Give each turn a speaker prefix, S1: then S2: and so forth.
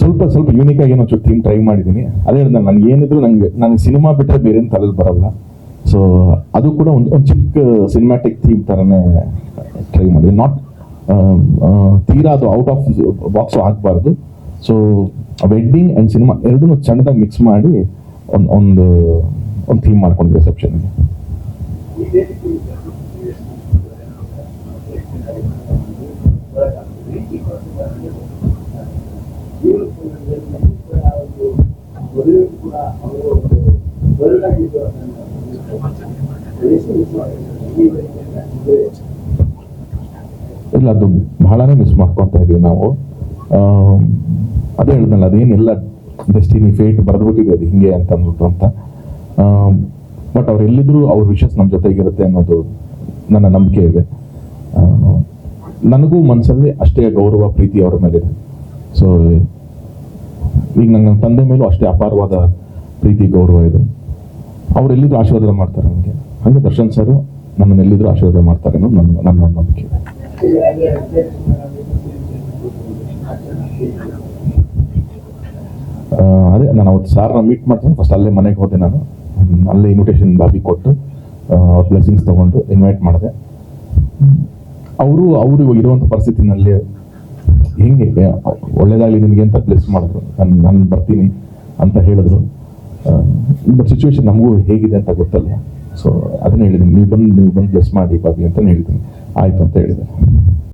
S1: ಸ್ವಲ್ಪ ಸ್ವಲ್ಪ ಯೂನಿಕ್ ಆಗಿ ಏನೋ ಥೀಮ್ ಟ್ರೈ ಮಾಡಿದ್ದೀನಿ. ಅದೇ ನನಗೆ ಏನಿದ್ರು ನಂಗೆ, ನನಗೆ ಸಿನಿಮಾ ಬಿಟ್ಟರೆ ಬೇರೆ ತಲೆಯಲ್ಲಿ ಬರಲ್ಲ. ಸೊ ಅದು ಕೂಡ ಒಂದು ಒಂದು ಚಿಕ್ಕ ಸಿನಿಮ್ಯಾಟಿಕ್ ಥೀಮ್ ಥರನೇ ಟ್ರೈ ಮಾಡಿದೆ. ನಾಟ್ ತೀರಾ ಅದು ಔಟ್ ಆಫ್ ಬಾಕ್ಸು ಆಗಬಾರ್ದು. ಸೊ ವೆಡ್ಡಿಂಗ್ ಆ್ಯಂಡ್ ಸಿನಿಮಾ ಎರಡೂ ಚೆನ್ನಾಗಿ ಮಿಕ್ಸ್ ಮಾಡಿ ಒಂದು ಒಂದು ಒಂದು ಥೀಮ್ ಮಾಡ್ಕೊಂಡು ರಿಸೆಪ್ಷನ್ಗೆ ಇಲ್ಲ, ಅದು ಬಹಳನೇ ಮಿಸ್ ಮಾಡ್ಕೊತಾ ಇದೀವಿ ನಾವು. ಅದೇ ಹೇಳಿದ್ನಲ್ಲ, ಅದೇನಿಲ್ಲ ಡೆಸ್ಟಿನಿ ಫೇಟ್ ಬರೆದ್ಬಿಟ್ಟಿದೆ, ಅದು ಹಿಂಗೆ ಅಂತ ಅಂದ್ಬಿಟ್ಟು ಅಂತ. ಬಟ್ ಅವ್ರು ಎಲ್ಲಿದ್ರು ಅವ್ರ ವಿಷಸ್ ನಮ್ಮ ಜೊತೆಗಿರುತ್ತೆ ಅನ್ನೋದು ನನ್ನ ನಂಬಿಕೆ ಇದೆ. ನನಗೂ ಮನಸ್ಸಲ್ಲಿ ಅಷ್ಟೇ ಗೌರವ, ಪ್ರೀತಿ ಅವ್ರ ಮೇಲಿದೆ. ಸೊ ಈಗ ನನ್ನ ತಂದೆ ಮೇಲೂ ಅಷ್ಟೇ ಅಪಾರವಾದ ಪ್ರೀತಿ, ಗೌರವ ಇದೆ. ಅವ್ರು ಎಲ್ಲಿದ್ರು ಆಶೀರ್ವಾದ ಮಾಡ್ತಾರೆ ನನಗೆ ಹಾಗೆ ದರ್ಶನ್ ಸರ್ ನನ್ನನ್ನು ಎಲ್ಲಿದ್ರು ಆಶೀರ್ವಾದ ಮಾಡ್ತಾರೆ ಅನ್ನೋದು ನನ್ನ ನನ್ನ ನಂಬಿಕೆ. ಇದೆ ಅದೇ ನಾನು ಅವತ್ತು ಸಾರ್ನ ಮೀಟ್ ಮಾಡ್ತೀನಿ. ಫಸ್ಟ್ ಅಲ್ಲೇ ಮನೆಗೆ ಹೋದೆ ನಾನು. ಅಲ್ಲೇ ಇನ್ವಿಟೇಷನ್ ಬಾಬಿ ಕೊಟ್ಟು ಅವ್ರ ಬ್ಲೆಸ್ಸಿಂಗ್ಸ್ ತೊಗೊಂಡು ಇನ್ವೈಟ್ ಮಾಡಿದೆ. ಅವರು ಅವರು ಇವಾಗ ಇರುವಂಥ ಪರಿಸ್ಥಿತಿನಲ್ಲಿ ಹೆಂಗೆ, ಒಳ್ಳೇದಾಗಲಿ ನಿನಗೆ ಅಂತ ಬ್ಲೆಸ್ ಮಾಡಿದ್ರು. ನಾನು ನಾನು ಬರ್ತೀನಿ ಅಂತ ಹೇಳಿದ್ರು. ಬಟ್ ಸಿಚುವೇಶನ್ ನಮಗೂ ಹೇಗಿದೆ ಅಂತ ಗೊತ್ತಲ್ಲ. ಸೊ ಅದನ್ನ ಹೇಳಿದ್ದೀನಿ. ನೀವು ಬಂದು ನೀವು ಬಂದು ಬ್ಲೆಸ್ ಮಾಡಿ ಬಾಬಿ ಅಂತ ಹೇಳಿದ್ದೀನಿ. ಆಯಿತು ಅಂತ ಹೇಳಿದೆ